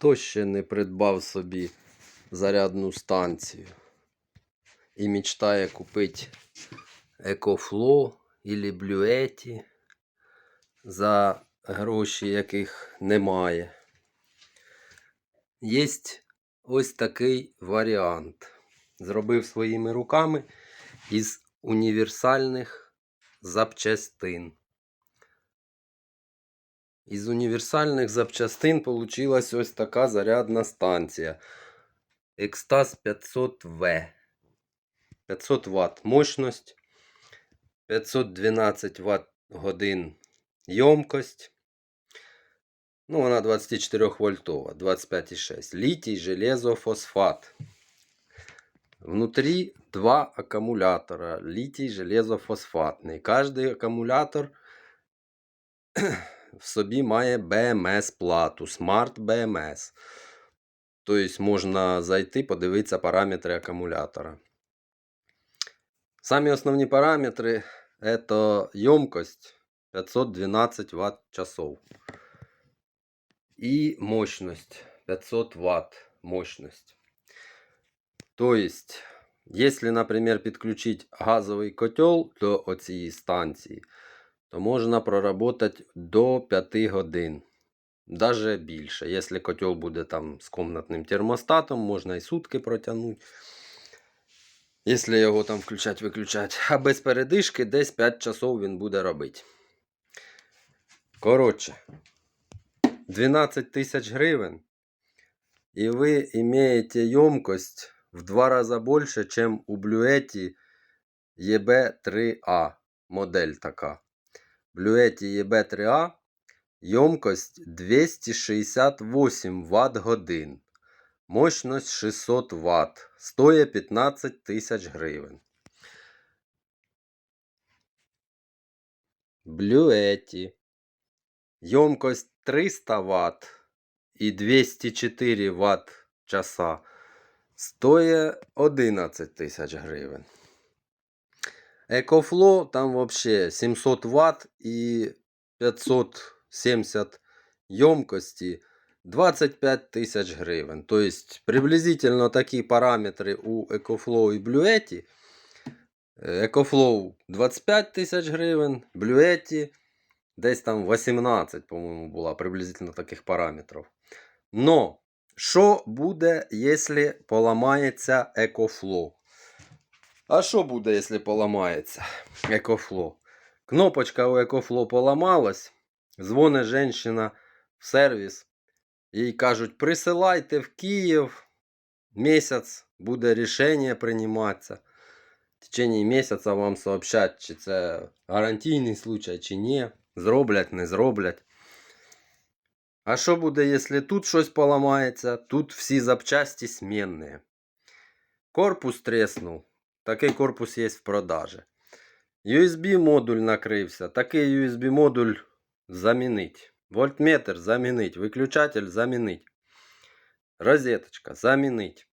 Хто ще не придбав собі зарядну станцію і мечтає купити EcoFlow або Bluetti за гроші, яких немає. Є ось такий варіант. Зробив своїми руками із універсальних запчастин. Із універсальних запчастин получилась ось така зарядна станція. Екстаз 500В. 500 Вт мощність, 512 Вт годин ємкость. Ну, вона 24 вольтова, 25,6. Літій, железо, фосфат. Внутрі два акумулятора. Літій, железо, фосфатний. Кожний акумулятор в собі має BMS плату, Smart BMS. Тобто можна зайти, подивитися параметри акумулятора. Самі основні параметри це ємкость 512 Вт часов. И мощность 500 Вт мощность. То есть, если, например, підключить газовий котел до оцієї станції, то можна проработати до 5 годин. Даже більше. Якщо котел буде там з комнатним термостатом, можна і сутки протягнути. Якщо його там включать-виключать. А без передишки десь 5 часов він буде робити. Коротше, 12 тисяч гривень. І ви маєте ємкость в два рази більше, ніж у Блюеті EB3A. Модель така. Блюеті EB3A ємкость 268 Вт годин. Мощність 600 Вт. Стоїть 15 тисяч гривень. Блюеті. Ємкость 300 Вт і 204 Вт часа стоїть 11 тисяч гривень. Екофло там вообще 700 Вт і 570 ємкості 25 тисяч гривень. Тобто приблизительно такі параметри у EcoFlow і Bluetti. EcoFlow 25 тисяч гривень, Bluetti десь там 18, по-моєму, була приблизительно таких параметрів. Но, що буде, якщо поламається EcoFlow? А що буде, якщо поламається EcoFlow? Кнопочка у EcoFlow поламалась, дзвонить жінка в сервіс. Їй кажуть, присилайте в Київ, місяць буде рішення прийматися. В течение місяця вам сообщать, чи це гарантійний случай, чи ні. Зроблять, не зроблять. А що буде, якщо тут щось поламається? Тут всі запчасті змінні. Корпус треснув. Такий корпус є в продажі. USB модуль накрився. Такий USB модуль замінить. Вольтметр замінить. Виключатель замінить. Розеточка замінить.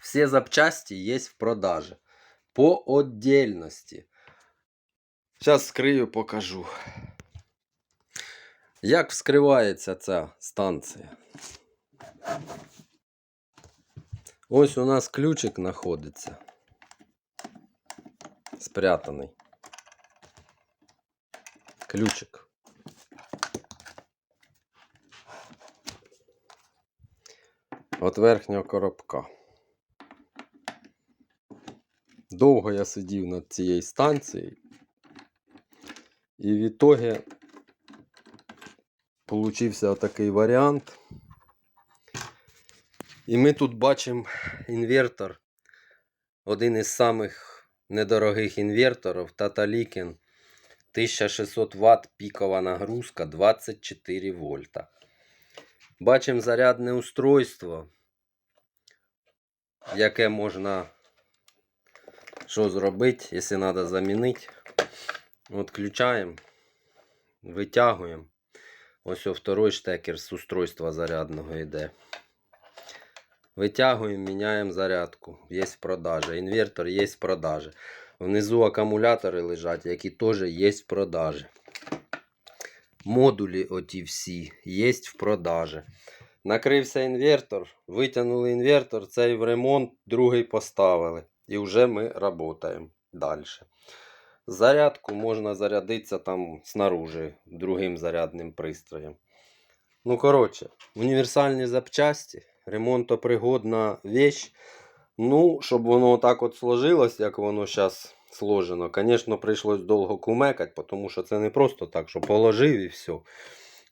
Всі запчасті є в продажі. По отдельності. Зараз скрию, покажу. Як вскривається ця станція? Ось у нас ключик знаходиться. Спрятаний. Ключик. От верхнього коробка. Довго я сидів над цією станцією. І в ітогі получився отакий варіант. І ми тут бачимо інвертор. Один із самих недорогих інверторів Tataliken 1600 Вт пікова нагрузка 24 вольта. Бачимо зарядне устройство, яке можна що зробити, якщо треба замінити. От включаємо, витягуємо. Ось о, второй штекер з устройства зарядного йде. Витягуємо, міняємо зарядку. Є в продажі. Інвертор є в продажі. Внизу акумулятори лежать, які теж є в продажі. Модулі оті всі є в продажі. Накрився інвертор, витягнули інвертор, цей в ремонт, другий поставили. І вже ми працюємо далі. Зарядку можна зарядитися там снаружи другим зарядним пристроєм. Ну, коротше, універсальні запчасті, ремонтопригодна вещь. Ну, щоб воно так от сложилось, як воно зараз сложено. Звісно, прийшлось довго кумекати, тому що це не просто так, що положив і все.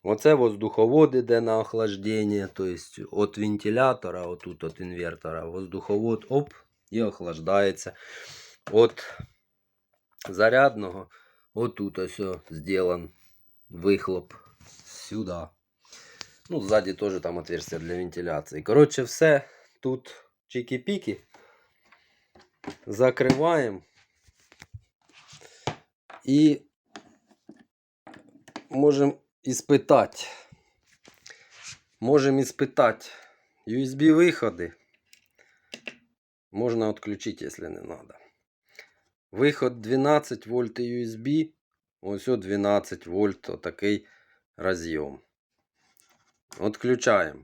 Оце воздуховод іде на охлаждення, тобто від вентилятора, отут від інвертора, воздуховод оп, і охлаждається. От зарядного, отут ось сделан вихлоп сюди. Ну, ззаді теж там отверстие для вентиляції. Коротше, все тут чики-піки. Закриваємо. І можемо іспитати. Можемо іспитати USB виходи. Можна відключити, якщо не треба. Виход 12 вольт USB. Ось о 12 вольт отакий роз'єм. Отключаємо.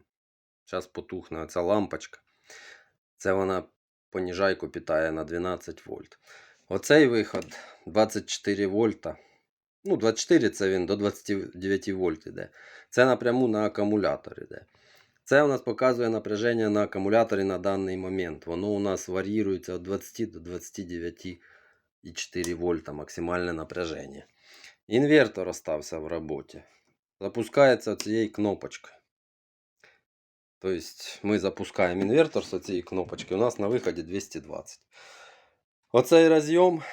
Зараз потухне ця лампочка. Це вона поніжайку питає на 12 вольт. Оцей виход 24 вольта. Ну, 24 це він до 29 вольт іде. Це напряму на акумулятор іде. Це у нас показує напряження на акумуляторі на даний момент. Воно у нас варіюється від 20 до 29,4 вольта максимальне напряження. Інвертор остався в роботі. Запускається цією кнопочкою. Тобто ми запускаємо інвертор з цієї кнопочки. У нас на виході 220. Оцей роз'єм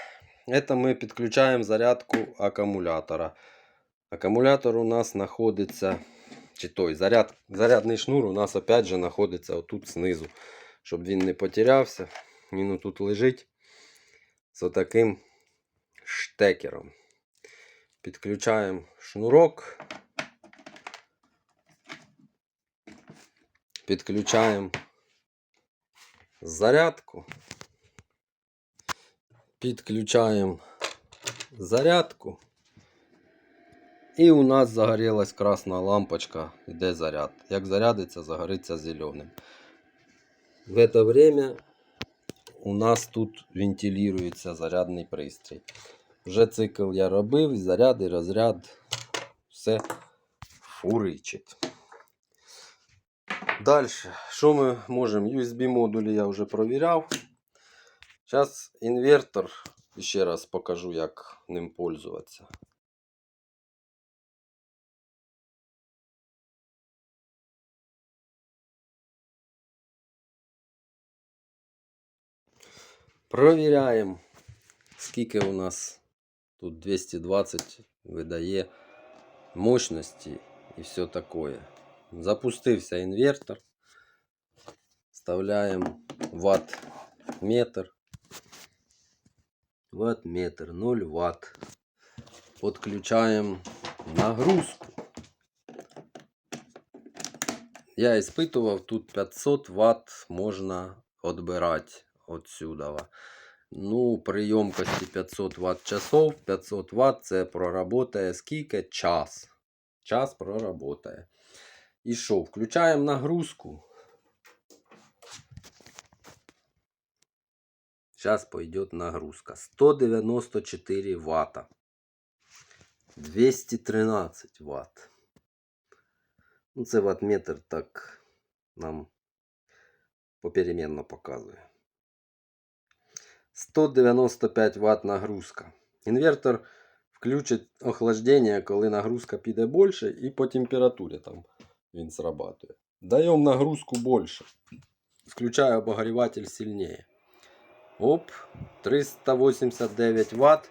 це ми підключаємо зарядку акумулятора. Акумулятор у нас знаходиться, чи той заряд, зарядний шнур у нас опять же знаходиться отут знизу, щоб він не потерявся. Він тут лежить з таким штекером. Підключаємо шнурок. Підключаємо зарядку. Підключаємо зарядку. І у нас загорілась красна лампочка, йде заряд. Як зарядиться, загориться зеленим. В це время у нас тут вентилюється зарядний пристрій. Вже цикл я робив, заряд і розряд. Все фуричить. Далі, що ми можемо? USB модулі я вже провіряв. Зараз інвертор. Ще раз покажу, як ним пользуватися. Провіряємо, скільки у нас тут 220 видає мощності і все таке. Запустився інвертор. Вставляємо ватт метр. Ватт метр 0 ватт. Подключаємо нагрузку. Я испытывав, тут 500 Вт можна відбирати отсюда. Ну, при ємкості 500 Вт часов, 500 Вт це проработає скільки? Час. Час проработає. І що? Включаємо нагрузку. Сейчас пойдет нагрузка. 194 ватта. 213 ватт. Ну, це ваттметр так нам попеременно показує. 195 Вт нагрузка. Інвертор включить охлаждення, коли нагрузка піде більше, і по температурі там він срабатує. Даємо нагрузку більше. Включаю обогріватель сильніше. Оп, 389 Вт.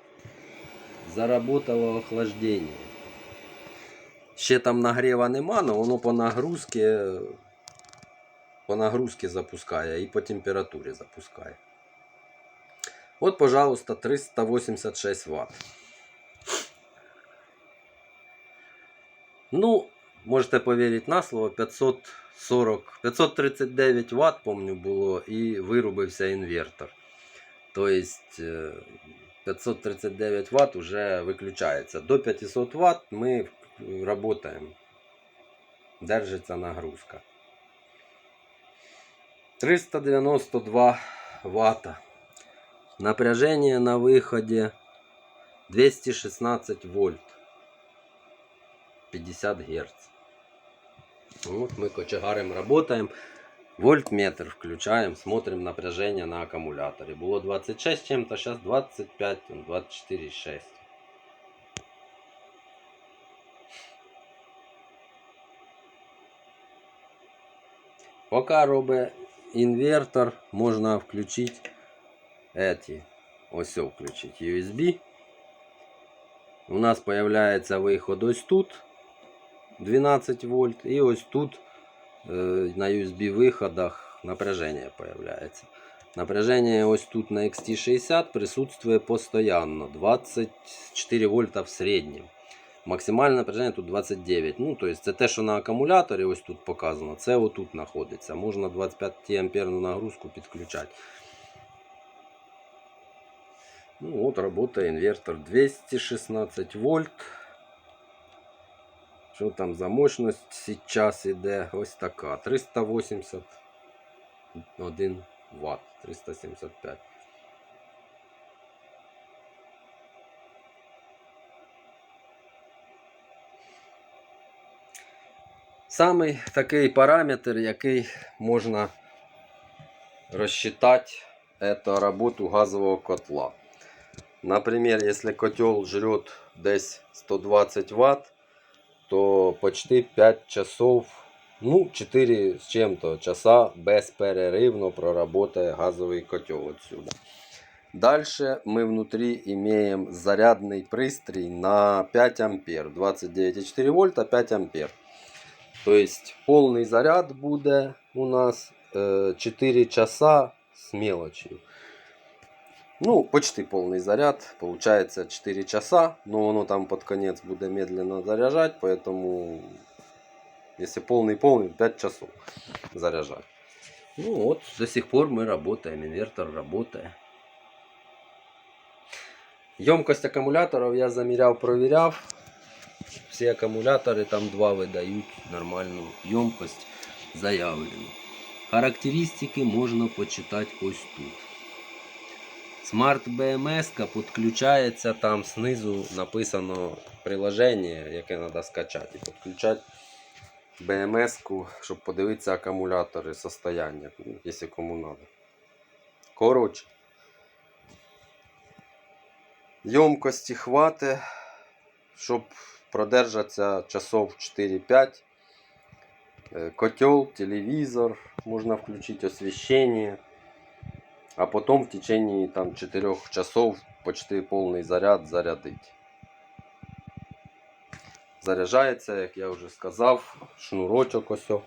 Заработало охлаждение. Ще там нагріва нема, але воно по нагрузці по нагрузці запускає і по температурі запускає. От, пожалуйста, 386 Вт. Ну, можете повірити на слово, 540, 539 Вт, помню, було, і вирубився інвертор. Тобто е, 539 Вт вже виключається. До 500 Вт ми працюємо. Держиться нагрузка. 392 ватта. Напряжение на выходе 216 вольт. 50 герц. Вот мы кочегарем работаем. Вольтметр включаем, смотрим напряжение на аккумуляторе. Было 26 чем-то, сейчас 25, 24,6. Поки робить інвертор, можна включити эти. Ось о, включити USB. У нас появляється виход ось тут 12 вольт. І ось тут е, на USB виходах напряжение появляется. Напряжение ось тут на XT60 присутствує постоянно 24 вольта в середньому. Максимальне напряження тут 29. Ну, тобто це те, що на акумуляторі ось тут показано, це отут знаходиться. Можна 25 амперну нагрузку підключати. Ну от работає інвертор 216 вольт. Що там за мощність зараз іде? Ось така. 381 Вт. 375. Самий такий параметр, який можна розчитати, це роботу газового котла. Например, если котел жрет десь 120 Вт, то почти 5 часов, ну 4 с чем-то часа безперерывно проработает газовый котел отсюда. Дальше мы внутри имеем зарядный пристрій на 5 ампер, 29,4 вольта, 5 ампер. То есть полный заряд буде у нас э, 4 часа с мелочью. Ну, почти полный заряд. Получается 4 часа. Но оно там под конец будет медленно заряжать. Поэтому, если полный-полный, 5 часов заряжать. Ну вот, до сих пор мы работаем. Инвертор работает. Емкость аккумуляторов я замерял, проверял. Все аккумуляторы, там два выдают нормальную емкость заявленную. Характеристики можно почитать ось тут. Smart BMS підключається там знизу написано приложення, яке треба скачати. Підключати BMS, щоб подивитися акумулятори, состояння, якщо кому треба. Коротше. Ємкості хватить, щоб продержатися часов 4-5. Е, Котел, телевизор, можно включить освещение. А потом в течение там 4 часов почти полный заряд зарядить. Заряджається, як я вже сказав, шнурочок ось. о.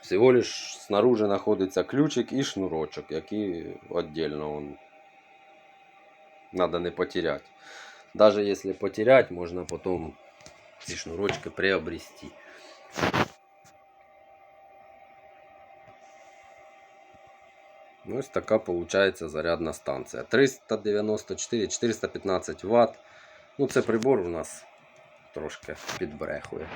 Всього лиш снаружи знаходиться ключик і шнурочок, який віддільно он надо не потерять. Даже если потерять, можно потом ці шнурочки приобрести. Ось така получається зарядна станція. 394-415 Вт. Ну, це прибор у нас трошки підбрехує.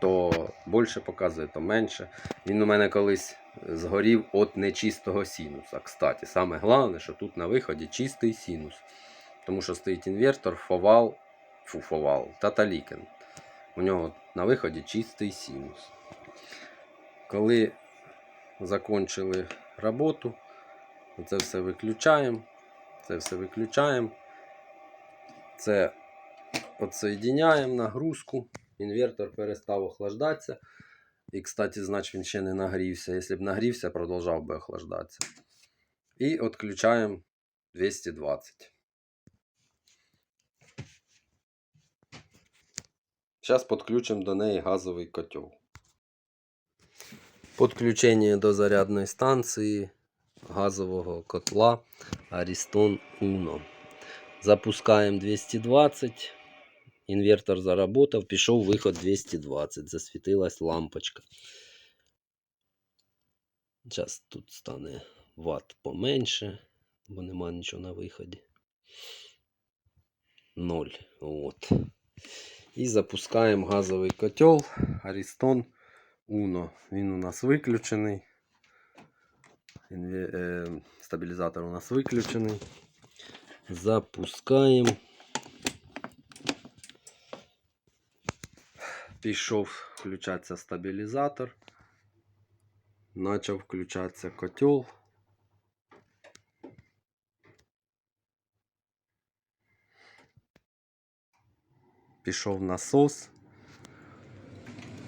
То більше показує, то менше. Він у мене колись згорів від нечистого синуса. Кстати, саме головне, що тут на виході чистий синус. Тому що стоїть інвертор, фовал, фу, фовал, таталікен. У нього на виході чистий синус. Коли закончили роботу. Це все виключаємо. Це все виключаємо. Це підсоєдняємо нагрузку. Інвертор перестав охлаждатися. І, кстати, значить він ще не нагрівся. Якщо б нагрівся, продовжав би охлаждатися. І відключаємо 220. Зараз підключимо до неї газовий котел. Подключення до зарядної станції газового котла Ariston Uno. Запускаємо 220. Інвертор заработав, пішов виход 220. Засвітилась лампочка. Зараз тут стане ватт поменше, бо нема нічого на виході. 0. От. І запускаємо газовий котел Ariston Uno. Він у нас виключений. Е, Стабілізатор у нас виключений. Запускаємо. Пішов включатися стабілізатор. Почав включатися котел. Пішов насос.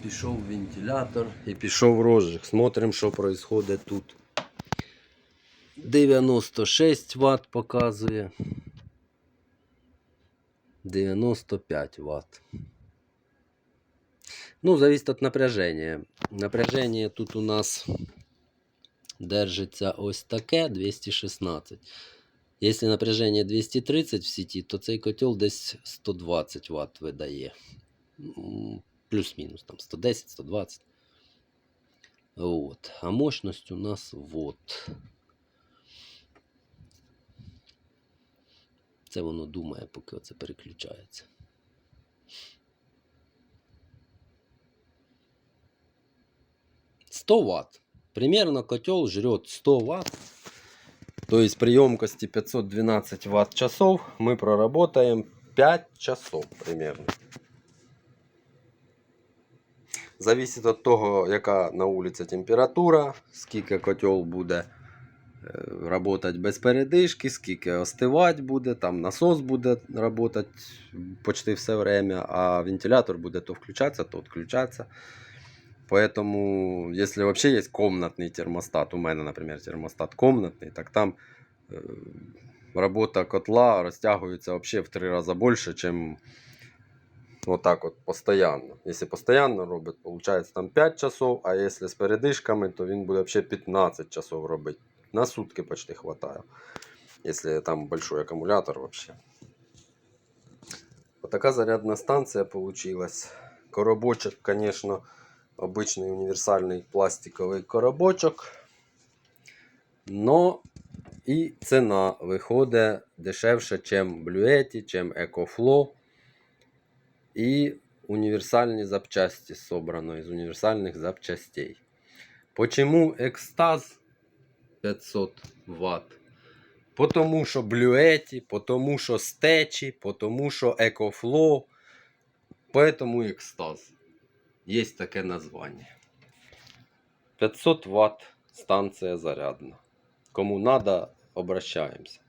Пішов вентилятор і пішов розжиг. Смотрим, що відбувається тут. 96 Вт показує. 95 Вт. Ну, зависит от напряжения. Напряжение тут у нас держится ось таке 216. Якщо напряження 230 в сеті, то цей котел десь 120 Вт видає. М, Плюс-мінус там 110-120. Вот. А мощность у нас вот. Це воно думає, поки оце переключається. Сто Вт. Примерно котел жрет 100 Вт. То есть при емкости 512 Вт часов мы проработаем 5 часов примерно. Зависит от того, яка на вулиці температура, скільки котел буде е, работать без передишки, скільки остивати буде, там насос буде работать почти все время, а вентилятор буде то включатися, то відключатися. Поэтому, если вообще есть комнатный термостат, у меня, например, термостат комнатный, так там э, работа котла растягивается вообще в три раза больше, чем вот так вот постоянно. Если постоянно робить, получается там 5 часов, а если с передышками, то він буде вообще 15 часов робить. На сутки почти хватает. Если там большой аккумулятор вообще. Вот такая зарядная станция получилась. Коробочек, конечно, обычный универсальный пластиковый коробочок. Но і ціна виходить дешевше, ніж Блюеті, чим EcoFlow. І універсальні запчасті собрано із універсальних запчастей. Почему екстаз 500 Вт? Потому що Блюеті, потому що стечі, потому що EcoFlow. Поэтому екстаз. Є таке названня. 500 Вт станція зарядна. Кому надо, обращаємося.